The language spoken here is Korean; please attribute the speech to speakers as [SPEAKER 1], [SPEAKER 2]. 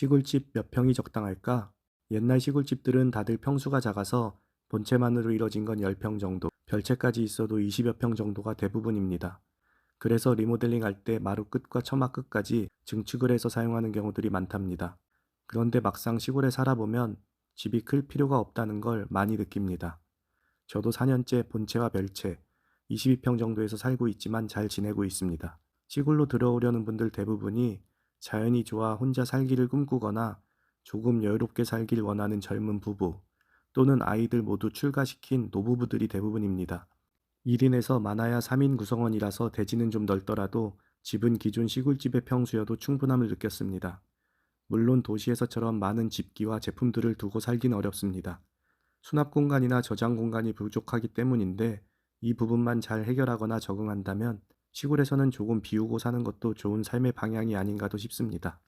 [SPEAKER 1] 시골집 몇 평이 적당할까? 옛날 시골집들은 다들 평수가 작아서 본체만으로 이뤄진 건 10평 정도, 별채까지 있어도 20여 평 정도가 대부분입니다. 그래서 리모델링 할 때 마루 끝과 처마 끝까지 증축을 해서 사용하는 경우들이 많답니다. 그런데 막상 시골에 살아보면 집이 클 필요가 없다는 걸 많이 느낍니다. 저도 4년째 본체와 별채, 22평 정도에서 살고 있지만 잘 지내고 있습니다. 시골로 들어오려는 분들 대부분이 자연이 좋아 혼자 살기를 꿈꾸거나 조금 여유롭게 살길 원하는 젊은 부부 또는 아이들 모두 출가시킨 노부부들이 대부분입니다. 1인에서 많아야 3인 구성원이라서 대지는 좀 넓더라도 집은 기존 시골집의 평수여도 충분함을 느꼈습니다. 물론 도시에서처럼 많은 집기와 제품들을 두고 살긴 어렵습니다. 수납 공간이나 저장 공간이 부족하기 때문인데 이 부분만 잘 해결하거나 적응한다면 시골에서는 조금 비우고 사는 것도 좋은 삶의 방향이 아닌가도 싶습니다.